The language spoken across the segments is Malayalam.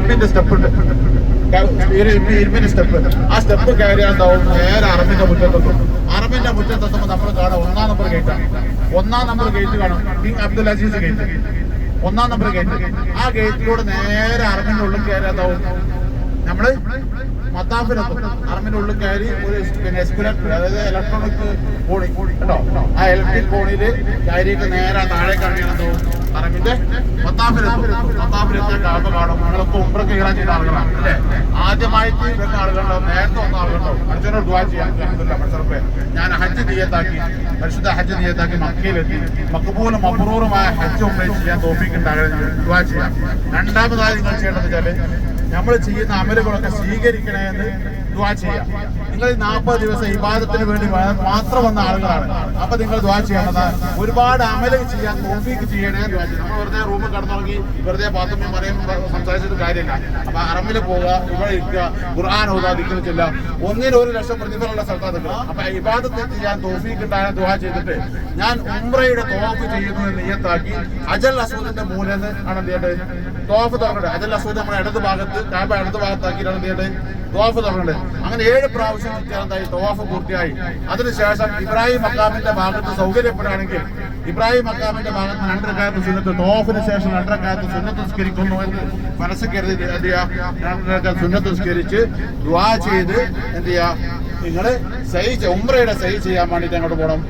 ഇരുമ്പിന്റെ സ്റ്റെപ്പ് ഉണ്ട്. ഇരുമ്പ് ഇരുമ്പിന്റെ സ്റ്റെപ്പ് ആ സ്റ്റെപ്പ് എന്താവും നേരെ അറബിന്റെ മുറ്റത്തെത്തും. അറബിന്റെ മുറ്റത്തെത്തുമ്പോൾ നമ്മൾ കാണാം. ഒന്നാം നമ്പർ ഗേറ്റാണ് ഒന്നാം നമ്പർ ഗേറ്റ് കാണാം. കിങ് അബ്ദുൽ അസീസ് ഗേറ്റ് ഒന്നാം നമ്പർ ഗേറ്റ് ആ ഗേറ്റിലൂടെ നേരെ അറബിന്റെ ഉള്ളിൽ എന്താവും നമ്മൾ അറബിന്റെ അറമിന്റെ ഉള്ളിൽ കയറി ഒരു പിന്നെ അതായത് ഇലക്ട്രോണിക് കോണി കേട്ടോ? ആ ഇലക്ട്രിക് കോണിയിൽ കയറിയിട്ട് നേരെ താഴെ കാണിയാണെന്തോ അറമിന്റെ മത്താഫിലെത്തും മത്താഫിലെത്തിയ കാപ്പ കാണും നിങ്ങളൊക്കെ ഉമ്രക്ക് കയറാൻ ചെയ്ത ആളുകളാണ് അല്ലേ? ആദ്യമായിട്ട് വരുന്ന ആളുകളുണ്ടാവും നേരത്തെ വന്ന ആളുകളുണ്ടാവും അച്ഛനോട് ദ്വാ ചെയ്യാൻ ഞാൻ ഹജ്ജ് നീയത്താക്കി പരിശുദ്ധ ഹജ്ജ് നീയത്താക്കി മക്കയിലെത്തി. മക്കപോലും അപൂർവമായ ഹജ്ജ് ഉമ്രയും ചെയ്യാൻ തോപ്പിക്കുണ്ടാകാൻ ദ്വാ ചെയ്യാം. രണ്ടാമതായി നിങ്ങൾ ചെയ്യേണ്ടത് വെച്ചാൽ നമ്മൾ ചെയ്യുന്ന അമലുകളൊക്കെ സ്വീകരിക്കണേ എന്ന് ദ്വാ ചെയ്യാം. നിങ്ങൾ ഈ നാൽപ്പത് ദിവസം ഇബാദത്തിന് വേണ്ടി മാത്രം വന്ന ആളുകളാണ്. അപ്പൊ നിങ്ങൾ ദ്വാ ചെയ്യണത് ഒരുപാട് അമലം ചെയ്യാൻ തോഫീക്ക് ചെയ്യണേ നമ്മൾ വെറുതെ റൂമിൽ കടന്നുറങ്ങി വെറുതെ ബാത്റൂമിൽ പറയും സംസാരിച്ചിട്ട് കാര്യമില്ല. അപ്പൊ അറമിൽ പോവുക ഇവിടെ ഇരിക്കുക ഖുർആൻ ഓതാ ദിക്കുന്നില്ല ഒന്നിന് ഒരു ലക്ഷം പ്രതിഫലമുള്ള സ്ഥലത്താണ് നിൽക്കുക അപ്പൊ ഇബാദത്ത് ചെയ്യാൻ തോഫീക്ക് ഉണ്ടായ ദ്വാ ചെയ്തിട്ട് ഞാൻ ഉംറയുടെ തോഫ് ചെയ്യുന്നു എന്ന് അജൽ അസൂദിന്റെ മൂലെന്ന് ആണ് എന്ത് ചെയ്യേണ്ടത്? തോഫ് തുറക്കട്ടെ അജൽ അസൂദ് നമ്മുടെ ഇടത് ഭാഗത്ത് കാബ ഇടത് ഭാഗത്താക്കിയിട്ടാണ് എന്ത് ചെയ്യേണ്ടത്? തോഫ് തുറക്കണ്ടേ അങ്ങനെ ഏഴ് പ്രാവശ്യം ചുറ്റാന്തായി തോഫ് പൂർത്തിയായി. അതിനുശേഷം ഇബ്രാഹിം മക്കാമിന്റെ ഭാഗത്ത് സൗകര്യപ്പെടുകയാണെങ്കിൽ ഇബ്രാഹിം മക്കാമിന്റെ ഭാഗത്ത് രണ്ടരക്കാലത്ത് സുന്നത്ത് തോഫിന് ശേഷം രണ്ടരക്കാലത്ത് സുന്നത്ത് സ്കരിക്കുന്നു എന്ന് മനസ്സ് കരുതി എന്ത് ചെയ്യുക സുന്നത്ത് സ്കരിച്ച് ദ്വാ ചെയ്ത് എന്ത് ചെയ്യുക നിങ്ങൾ സൈ ഉമ്രയുടെ സൈ ചെയ്യാൻ വേണ്ടിയിട്ട് അങ്ങോട്ട് പോകണം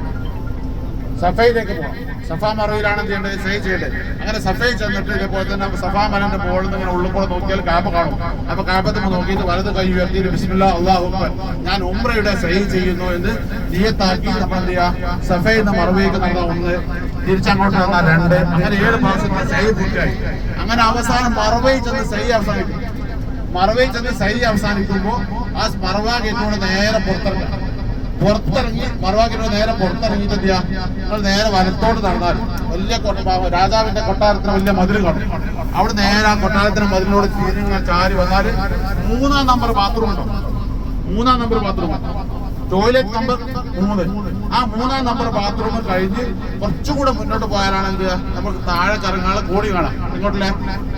സഫയിലേക്ക് പോകണം സഫാ മറവിലാണ് എന്ത് ചെയ്യേണ്ടത് സൈ ചെയ്യേണ്ടത് അങ്ങനെ സഫയിൽ ചെന്നിട്ട് ഇതേപോലെ തന്നെ സഫാ മലന്റെ മുകളിൽ നിന്ന് ഇങ്ങനെ ഉള്ളിൽ കൂടെ നോക്കിയാൽ കാബ കാണും. അപ്പൊ കാബത്ത് നോക്കിയിട്ട് വലത് കൈ ഉയർത്തിയിട്ട് ബിസ്മില്ല അള്ളാഹു ഞാൻ ഉമ്രയുടെ സൈ ചെയ്യുന്നു എന്ന് നിയത്താക്കി നമ്മൾ എന്ത് ചെയ്യുക? സഫയിൽ നിന്ന് മറവിലേക്ക് നടന്ന ഒന്ന് തിരിച്ചങ്ങോട്ട് വന്ന രണ്ട് അങ്ങനെ ഏഴ് പ്രാവശ്യത്തെ സൈ പൂർത്തിയായി. അങ്ങനെ അവസാനം മറവയിൽ ചെന്ന് സൈ അവസാനിക്കും. മറവയിൽ ചെന്ന് സൈ അവസാനിക്കുമ്പോൾ ആ മറവാകെ ഗേറ്റിനോട് നേരെ പുറത്തിറങ്ങാം പുറത്തിറങ്ങി മറുവാക്കിനോ നേരെ പുറത്തിറങ്ങിയിട്ട് എന്ത് ചെയ്യാം? നിങ്ങൾ നേരെ വലത്തോട്ട് നടന്നാൽ വലിയ രാജാവിന്റെ കൊട്ടാരത്തിന് വലിയ മതിൽ കാണും. അവിടെ നേരെ ആ കൊട്ടാരത്തിന് മതിലിനോട് ചീരിങ്ങനെ ചാരി വന്നാൽ മൂന്നാം നമ്പർ ബാത്റൂം ഉണ്ടോ? മൂന്നാം നമ്പർ ബാത്റൂം ടോയ്ലറ്റ് നമ്പർ മൂന്ന്. ആ മൂന്നാം നമ്പർ ബാത്റൂം കഴിഞ്ഞ് കുറച്ചുകൂടെ മുന്നോട്ട് പോയാലാണെങ്കിൽ നമുക്ക് താഴെ കറങ്ങാളെ കോടി കാണാം. ഇങ്ങോട്ടില്ലേ?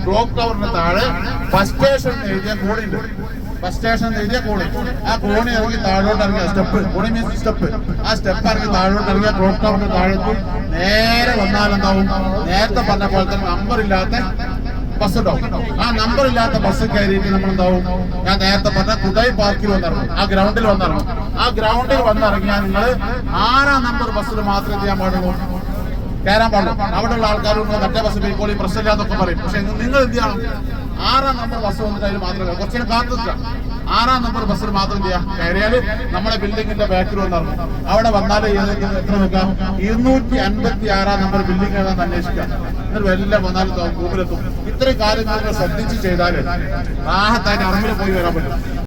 ക്ലോക്ക് ടവറിന്റെ താഴെ ബസ് സ്റ്റേഷൻ എഴുതിയ കോടി ഉണ്ട് ബസ് സ്റ്റേഷൻ എഴുതിയ കോണി ആ കോണി ഇറങ്ങി താഴോട്ട് ഇറങ്ങിയ സ്റ്റെപ്പ് കോണി മീൻസ് സ്റ്റെപ്പ് ആ സ്റ്റെപ്പ് ഇറങ്ങി താഴോട്ട് ഇറങ്ങിയ ക്ലോക്ക് ടവറിന് താഴെത്തും. നേരെ വന്നാൽ എന്താവും? നേരത്തെ പറഞ്ഞ പോലെ തന്നെ നമ്പർ ഇല്ലാത്ത ബസ് ഉണ്ടാവും ആ നമ്പർ ഇല്ലാത്ത ബസ് കയറിയിട്ട് നമ്മൾ എന്താവും? ഞാൻ നേരത്തെ പറഞ്ഞ കുടൈ പാർക്കിൽ വന്നിറങ്ങും. ആ ഗ്രൗണ്ടിൽ വന്നിറങ്ങും. ആ ഗ്രൗണ്ടിൽ വന്നിറങ്ങിയാൽ നിങ്ങൾ ആറാം നമ്പർ ബസ്സിൽ മാത്രമേ ചെയ്യാൻ പാടുള്ളൂ. കയറാൻ പാടുള്ളൂ. അവിടെയുള്ള ആൾക്കാരും മറ്റേ ബസ് പോയിക്കോളി പ്രശ്നമില്ല എന്നൊക്കെ പറയും. പക്ഷെ നിങ്ങൾ എന്ത് ചെയ്യണം? ആറാം നമ്പർ ബസ് വന്നിട്ട് അതിൽ കുറച്ചൊരു കുറച്ചു നേരം ആറാം നമ്പർ ബസ്സിൽ മാത്രം ചെയ്യാം കയറിയാൽ നമ്മുടെ ബിൽഡിങ്ങിന്റെ ബാക്കിൽ വന്നിറങ്ങും അവിടെ വന്നാൽ എത്ര നിൽക്കാം? ഇരുന്നൂറ്റി അൻപത്തി ആറാം നമ്പർ ബിൽഡിംഗ് ഏതാണെന്ന് അന്വേഷിക്കാം എന്നിട്ട് എല്ലാം വന്നാലും റൂമിലെത്തും ഇത്രയും കാര്യങ്ങൾ ശ്രദ്ധിച്ച് ചെയ്താൽ ആഹത്തായിട്ട് അറിവിൽ പോയി വരാൻ പറ്റും.